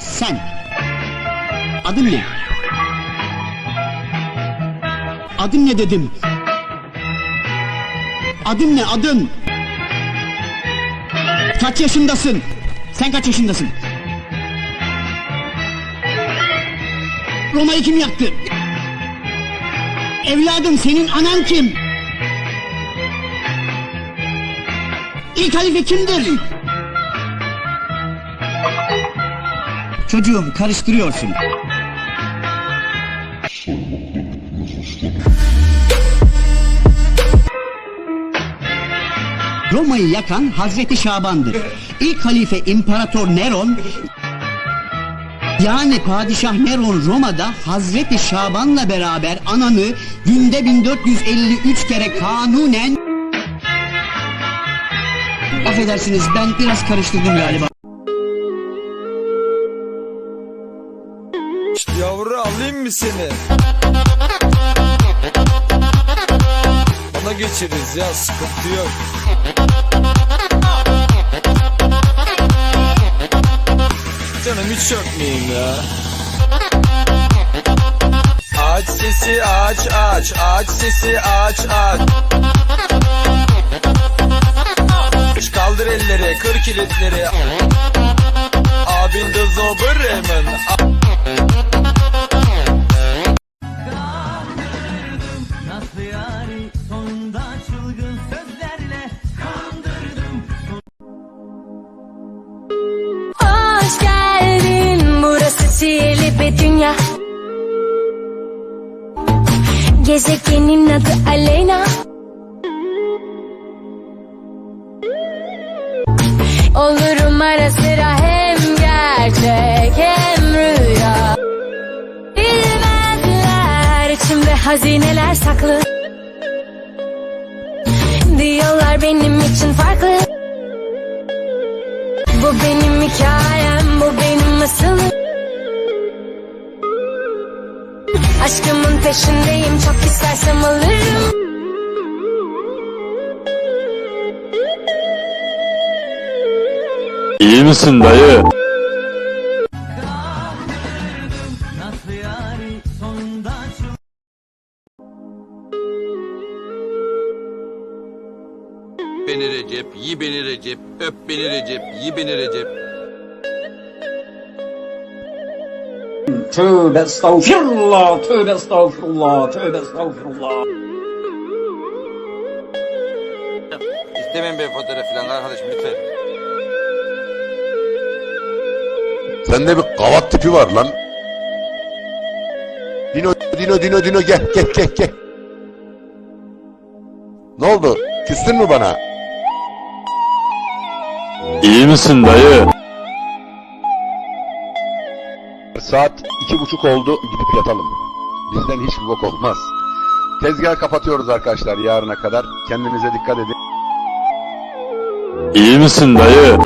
Sen. Adın ne? Adın ne dedim? Adın ne adın? Kaç yaşındasın? Sen kaç yaşındasın? Roma'yı kim yaktı? Evladım senin anan kim? İlk halife kimdir? Çocuğum karıştırıyorsun. Roma'yı yakan Hazreti Şaban'dır. İlk halife İmparator Neron yani Padişah Neron Roma'da Hazreti Şaban'la beraber ananı günde 1453 kere kanunen Affedersiniz ben biraz karıştırdım galiba. Yavru alayım mı seni? Ona geçeriz ya sıkıntı yok. Canım hiç öpmeyeyim ya. Aç sesi aç aç aç sesi aç aç. Kaldır elleri kır kilitleri. Abin de zoberemen. Nasıl dünya Gezegenin adı Aleyna. Olurum ara sıra hem gerçek hem rüya. Bilmezler içimde hazineler saklı. Diyorlar benim için farklı. Bu benim hikayem, bu benim masalım Aşkımın peşindeyim, çok istersem alırım İyi misin dayı? Beni Recep, yi beni Recep, öp beni Recep, yi beni Recep. Tövbe estağfirullah, tövbe estağfirullah, tövbe estağfirullah. İstemeyin be fotoğraf falan arkadaşım lütfen. Sende bir kavat tipi var lan. Dino, Dino, Dino, Dino gel, gel, gel, gel. Ne oldu? Küstün mü bana? İyi misin dayı? Saat iki buçuk oldu, gidip yatalım. Bizden hiçbir bok olmaz. Tezgahı kapatıyoruz arkadaşlar yarına kadar. Kendinize dikkat edin. İyi misin dayı?